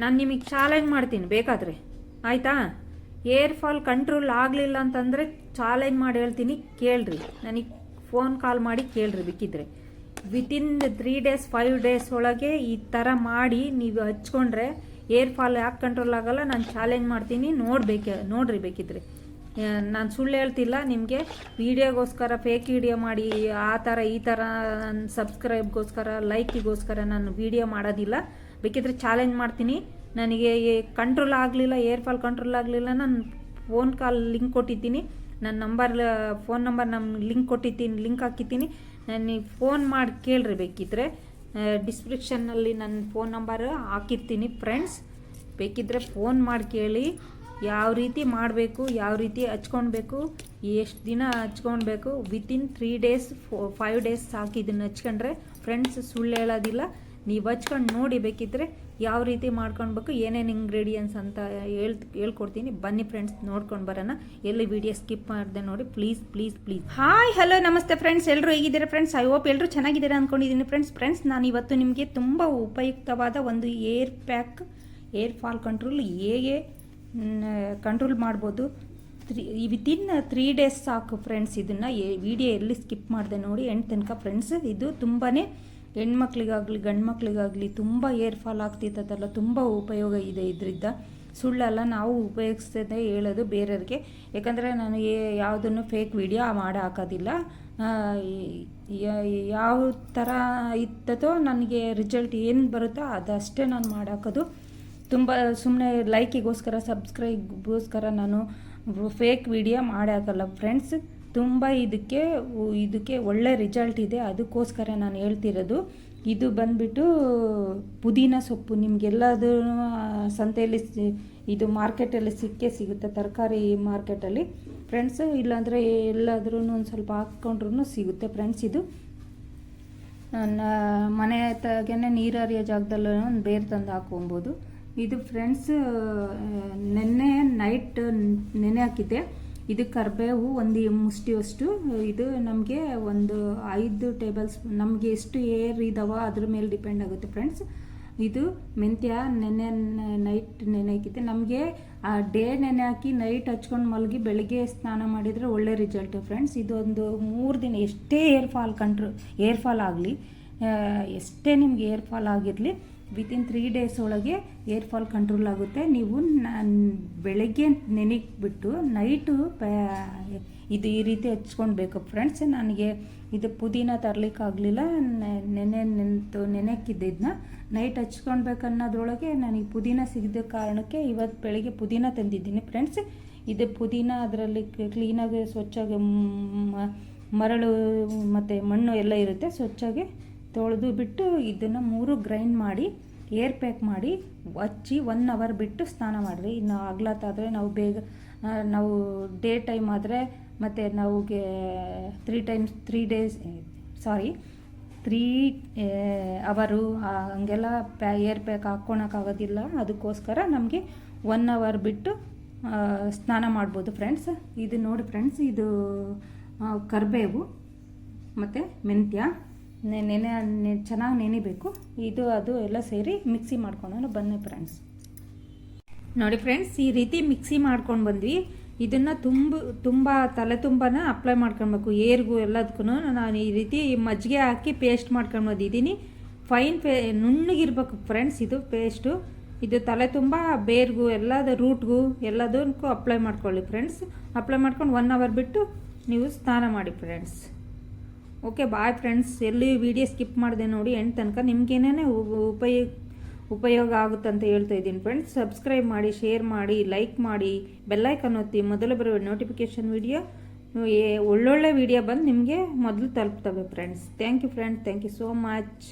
ನಾನು ನಿಮಗೆ ಚಾಲೆಂಜ್ ಮಾಡ್ತೀನಿ, ಬೇಕಾದರೆ. ಆಯಿತಾ? ಏರ್ ಫಾಲ್ ಕಂಟ್ರೋಲ್ ಆಗಲಿಲ್ಲ ಅಂತಂದರೆ ಚಾಲೆಂಜ್ ಮಾಡಿ ಹೇಳ್ತೀನಿ, ಕೇಳ್ರಿ. ನನಗೆ ಫೋನ್ ಕಾಲ್ ಮಾಡಿ ಕೇಳ್ರಿ ಬೇಕಿದ್ರೆ. Within three days five days ಒಳಗೆ ಈ ಥರ ಮಾಡಿ ನೀವು ಹಚ್ಕೊಂಡ್ರೆ ಏರ್ ಫಾಲ್ ಯಾಕೆ ಕಂಟ್ರೋಲ್ ಆಗೋಲ್ಲ, ನಾನು ಚಾಲೆಂಜ್ ಮಾಡ್ತೀನಿ, ನೋಡ್ಬೇಕೆ, ನೋಡ್ರಿ ಬೇಕಿದ್ರೆ. ನಾನು ಸುಳ್ಳು ಹೇಳ್ತಿಲ್ಲ, ನಿಮಗೆ ವೀಡಿಯೋಗೋಸ್ಕರ ಫೇಕ್ ವಿಡಿಯೋ ಮಾಡಿ, ಆ ಥರ ಈ ಥರ ಸಬ್ಸ್ಕ್ರೈಬ್ಗೋಸ್ಕರ ಲೈಕಿಗೋಸ್ಕರ ನಾನು ವಿಡಿಯೋ ಮಾಡೋದಿಲ್ಲ. ಬೇಕಿದ್ರೆ ಚಾಲೆಂಜ್ ಮಾಡ್ತೀನಿ. ನನಗೆ ಕಂಟ್ರೋಲ್ ಆಗಲಿಲ್ಲ ಏರ್ ಫಾಲ್ ಕಂಟ್ರೋಲ್ ಆಗಲಿಲ್ಲ, ನಾನು ಫೋನ್ ಕಾಲ್ ಲಿಂಕ್ ಕೊಟ್ಟಿದ್ದೀನಿ. ನನ್ನ ನಂಬರ್ ಫೋನ್ ನಂಬರ್ ನಮ್ಮ ಲಿಂಕ್ ಕೊಟ್ಟಿದ್ದೀನಿ ಲಿಂಕ್ ಹಾಕಿದ್ದೀನಿ. ನನಗೆ ಫೋನ್ ಮಾಡಿ ಕೇಳ್ರಿ ಬೇಕಿದ್ರೆ. ಡಿಸ್ಕ್ರಿಪ್ಷನ್ನಲ್ಲಿ ನನ್ನ ಫೋನ್ ನಂಬರ್ ಹಾಕಿರ್ತೀನಿ ಫ್ರೆಂಡ್ಸ್ ಬೇಕಿದ್ರೆ ಫೋನ್ ಮಾಡಿ ಕೇಳಿ. ಯಾವ ರೀತಿ ಮಾಡಬೇಕು, ಯಾವ ರೀತಿ ಹಚ್ಕೊಳ್ಬೇಕು ಎಷ್ಟು ದಿನ ಹಚ್ಕೊಳ್ಬೇಕು ವಿತಿನ್ ತ್ರೀ ಡೇಸ್ ಫೋ ಫೈವ್ ಡೇಸ್ ಸಾಕು ಇದನ್ನು ಹಚ್ಕೊಂಡ್ರೆ. ಫ್ರೆಂಡ್ಸ್ ಸುಳ್ಳು ಹೇಳೋದಿಲ್ಲ. ನೀವು ಹಚ್ಕೊಂಡು ನೋಡಿ ಬೇಕಿದ್ರೆ ಯಾವ ರೀತಿ ಮಾಡ್ಕೊಳ್ಬೇಕು ಏನೇನು ಇಂಗ್ರೀಡಿಯೆಂಟ್ಸ್ ಅಂತ ಹೇಳ್, ಹೇಳ್ಕೊಡ್ತೀನಿ. ಬನ್ನಿ ಫ್ರೆಂಡ್ಸ್ ನೋಡ್ಕೊಂಡು ಬರೋಣ. ಎಲ್ಲಿ ವಿಡಿಯೋ ಸ್ಕಿಪ್ ಮಾಡಿದೆ ನೋಡಿ. Please please please hi hello ನಮಸ್ತೆ ಫ್ರೆಂಡ್ಸ್ ಎಲ್ಲರೂ ಹೇಗಿದ್ದೀರಾ ಫ್ರೆಂಡ್ಸ್ ಐ ಹೋಪ್ ಎಲ್ಲರೂ ಚೆನ್ನಾಗಿದ್ದೀರಾ ಅಂದ್ಕೊಂಡಿದ್ದೀನಿ ಫ್ರೆಂಡ್ಸ್ ಫ್ರೆಂಡ್ಸ್ ನಾನು ಇವತ್ತು ನಿಮಗೆ ತುಂಬ ಉಪಯುಕ್ತವಾದ ಒಂದು hair pack, hair fall control ಹೇಗೆ ಕಂಟ್ರೋಲ್ ಮಾಡ್ಬೋದು. ತ್ರೀ ವಿತಿನ್ ತ್ರೀ ಡೇಸ್ ಸಾಕು ಫ್ರೆಂಡ್ಸ್ ಇದನ್ನು. ವಿಡಿಯೋ ಎಲ್ಲಿ ಸ್ಕಿಪ್ ಮಾಡಿದೆ ನೋಡಿ ಎಂಡ್ ತನಕ ಫ್ರೆಂಡ್ಸ್ ಇದು ತುಂಬಾ ಹೆಣ್ಮಕ್ಳಿಗಾಗಲಿ ಗಂಡು ಮಕ್ಳಿಗಾಗಲಿ ತುಂಬ ಏರ್ ಫಾಲ್ ಆಗ್ತಿತ್ತದಲ್ಲ ತುಂಬ ಉಪಯೋಗ ಇದೆ ಇದರಿಂದ. ಸುಳ್ಳಲ್ಲ, ನಾವು ಉಪಯೋಗಿಸ್ತದೆ ಹೇಳೋದು ಬೇರೆಯವ್ರಿಗೆ. ಯಾಕಂದರೆ ನಾನು ಯಾವುದನ್ನು ಫೇಕ್ ವಿಡಿಯೋ ಮಾಡಿ ಹಾಕೋದಿಲ್ಲ. ಯಾವ ಥರ ಇತ್ತದೋ ನನಗೆ ರಿಸಲ್ಟ್ ಏನು ಬರುತ್ತೋ ಅದಷ್ಟೇ ನಾನು ಮಾಡಾಕೋದು ತುಂಬ ಸುಮ್ಮನೆ ಲೈಕಿಗೋಸ್ಕರ, ಸಬ್ಸ್ಕ್ರೈಬ್ಗೋಸ್ಕರ ನಾನು ಫೇಕ್ ವಿಡಿಯೋ ಮಾಡಿ ಹಾಕಲ್ಲ ಫ್ರೆಂಡ್ಸ್ ತುಂಬ ಇದಕ್ಕೆ ಇದಕ್ಕೆ ಒಳ್ಳೆ ರಿಸಲ್ಟ್ ಇದೆ. ಅದಕ್ಕೋಸ್ಕರ ನಾನು ಹೇಳ್ತಿರೋದು, ಇದು ಬಂದ್ಬಿಟ್ಟು ಪುದೀನ ಸೊಪ್ಪು. ನಿಮಗೆಲ್ಲದೂ ಸಂತೆಯಲ್ಲಿ ಇದು ಮಾರ್ಕೆಟಲ್ಲಿ ಸಿಕ್ಕೇ ಸಿಗುತ್ತೆ, ತರಕಾರಿ ಮಾರ್ಕೆಟಲ್ಲಿ. ಫ್ರೆಂಡ್ಸ್ ಇಲ್ಲಾಂದರೆ ಎಲ್ಲಾದ್ರೂ ಒಂದು ಸ್ವಲ್ಪ ಹಾಕ್ಕೊಂಡ್ರೂ ಸಿಗುತ್ತೆ ಫ್ರೆಂಡ್ಸ್ ಇದು. ಮನೆ ತಗೇ ನೀರಾರಿಯ ಜಾಗದಲ್ಲೂ ಒಂದು ಬೇರು ತಂದು ಹಾಕೊಬೋದು ಇದು ಫ್ರೆಂಡ್ಸ್ ನೆನ್ನೆ ನೈಟ್ ನೆನೆ ಹಾಕಿದ್ದೆ. ಇದು ಕರಿಬೇವು ಒಂದು ಮುಷ್ಟಿಯಷ್ಟು ಇದು ನಮಗೆ ಒಂದು ಐದು ಟೇಬಲ್ ಸ್ಪೂನ್ ನಮಗೆ ಎಷ್ಟು ಏರ್ ಇದಾವ ಅದ್ರ ಮೇಲೆ ಡಿಪೆಂಡ್ ಆಗುತ್ತೆ ಫ್ರೆಂಡ್ಸ್ ಇದು ಮೆಂತ್ಯ ನೆನೆ ನೈಟ್ ನೆನೆ ಹಾಕಿದ್ದೆ. ನಮಗೆ ಡೇ ನೆನೆ ಹಾಕಿ ನೈಟ್ ಹಚ್ಕೊಂಡು ಮಲಗಿ ಬೆಳಗ್ಗೆ ಸ್ನಾನ ಮಾಡಿದರೆ ಒಳ್ಳೆ ರಿಸಲ್ಟ್ ಫ್ರೆಂಡ್ಸ್ ಇದೊಂದು ಮೂರು ದಿನ ಎಷ್ಟೇ ಏರ್ ಫಾಲ್ ಕಂಟ್ರೋ ಏರ್ ಫಾಲ್ ಆಗಲಿ ಎಷ್ಟೇ ನಿಮ್ಗೆ ಏರ್ ಫಾಲ್ ಆಗಿರಲಿ ವಿತಿನ್ ತ್ರೀ ಡೇಸ್ ಒಳಗೆ ಏರ್ ಫಾಲ್ ಕಂಟ್ರೋಲ್ ಆಗುತ್ತೆ. ನೀವು ಬೆಳಗ್ಗೆ ನೆನೆಕ್ಬಿಟ್ಟು ನೈಟು ಇದು ಈ ರೀತಿ ಹಚ್ಕೊಳ್ಬೇಕು ಫ್ರೆಂಡ್ಸ್ ನನಗೆ ಇದು ಪುದೀನ ತರಲಿಕ್ಕಾಗಲಿಲ್ಲ ನೆನೆ ನೆನೆತು ನೆನೆಕ್ಕಿದ್ದಿದ್ದನ್ನ ನೈಟ್ ಹಚ್ಕೊಳ್ಬೇಕನ್ನೋದ್ರೊಳಗೆ ನನಗೆ ಪುದೀನ ಸಿಗದ ಕಾರಣಕ್ಕೆ ಇವತ್ತು ಬೆಳಗ್ಗೆ ಪುದೀನ ತಂದಿದ್ದೀನಿ ಫ್ರೆಂಡ್ಸ್ ಇದು ಪುದೀನ ಅದರಲ್ಲಿ ಕ್ಲೀನಾಗಿ ಸ್ವಚ್ಛಾಗಿ ಮರಳು ಮತ್ತು ಮಣ್ಣು ಎಲ್ಲ ಇರುತ್ತೆ. ಸ್ವಚ್ಛಾಗಿ ತೊಳೆದು ಬಿಟ್ಟು ಇದನ್ನು ಮೂರು ಗ್ರೈಂಡ್ ಮಾಡಿ ಏರ್ ಪ್ಯಾಕ್ ಮಾಡಿ, ಹಚ್ಚಿ ಒನ್ ಅವರ್ ಬಿಟ್ಟು ಸ್ನಾನ ಮಾಡಿರಿ. ಇನ್ನು ಆಗ್ಲತ್ತಾದರೆ ನಾವು ಬೇಗ ನಾವು ಡೇ ಟೈಮ್ ಆದರೆ ಮತ್ತು ನಾವುಗೆ ತ್ರೀ ಟೈಮ್ಸ್ ತ್ರೀ ಡೇಸ್ ಸಾರಿ ತ್ರೀ ಅವರು ಹಂಗೆಲ್ಲ ಪ್ಯಾ ಏರ್ ಪ್ಯಾಕ್ ಹಾಕ್ಕೊಳಕ್ಕಾಗೋದಿಲ್ಲ ಅದಕ್ಕೋಸ್ಕರ ನಮಗೆ ಒನ್ ಅವರ್ ಬಿಟ್ಟು ಸ್ನಾನ ಮಾಡ್ಬೋದು ಫ್ರೆಂಡ್ಸ್ ಇದು ನೋಡಿ ಫ್ರೆಂಡ್ಸ್ ಇದು ಕರ್ಬೇವು, ಮತ್ತು ಮೆಂತ್ಯ. ನೆನೆ ಚೆನ್ನಾಗಿ ನೆನಿಬೇಕು. ಇದು, ಅದು ಎಲ್ಲ ಸೇರಿ ಮಿಕ್ಸಿ ಮಾಡ್ಕೊಂಡು ಬನ್ನಿ ಫ್ರೆಂಡ್ಸ್. ನೋಡಿ ಫ್ರೆಂಡ್ಸ್, ಈ ರೀತಿ ಮಿಕ್ಸಿ ಮಾಡ್ಕೊಂಡು ಬಂದ್ವಿ. ಇದನ್ನು ತುಂಬ ತುಂಬ, ತಲೆ ತುಂಬಾ ಅಪ್ಲೈ ಮಾಡ್ಕೊಳ್ಬೇಕು. ಏರ್ಗೂ ಎಲ್ಲದಕ್ಕೂ ನಾನು ಈ ರೀತಿ ಮಜ್ಜಿಗೆ ಹಾಕಿ ಪೇಸ್ಟ್ ಮಾಡ್ಕೊಂಡು ಬಂದಿದ್ದೀನಿ. ಫೈನ್ ಪೇ, ನುಣ್ಣಗಿರ್ಬೇಕು ಫ್ರೆಂಡ್ಸ್ ಇದು ಪೇಸ್ಟು. ಇದು ತಲೆ ತುಂಬ ಬೇರ್ಗೂ, ಎಲ್ಲದ ರೂಟ್ಗೂ ಎಲ್ಲದಕ್ಕೂ ಅಪ್ಲೈ ಮಾಡ್ಕೊಳ್ಳಿ ಫ್ರೆಂಡ್ಸ್. ಅಪ್ಲೈ ಮಾಡ್ಕೊಂಡು ಒನ್ ಅವರ್ ಬಿಟ್ಟು ನೀವು ಸ್ನಾನ ಮಾಡಿ ಫ್ರೆಂಡ್ಸ್. ಓಕೆ ಬಾಯ್ ಫ್ರೆಂಡ್ಸ್ ಎಲ್ಲಿ ವಿಡಿಯೋ ಸ್ಕಿಪ್ ಮಾಡಿದೆ ನೋಡಿ ಎಂಟು ತನಕ ನಿಮ್ಗೇನೇ ಉಪಯೋಗ ಉಪಯೋಗ ಆಗುತ್ತೆ ಅಂತ ಹೇಳ್ತಾ ಇದ್ದೀನಿ ಫ್ರೆಂಡ್ಸ್ ಸಬ್ಸ್ಕ್ರೈಬ್ ಮಾಡಿ ಶೇರ್ ಮಾಡಿ ಲೈಕ್ ಮಾಡಿ ಬೆಲ್ಲೈಕನ್ ಒತ್ತಿ ಮೊದಲು ಬರುವ ನೋಟಿಫಿಕೇಷನ್ ವಿಡಿಯೋ ಒಳ್ಳೊಳ್ಳೆ ವಿಡಿಯೋ ಬಂದು ನಿಮಗೆ ಮೊದಲು ತಲುಪ್ತವೆ friends thank you friends thank you so much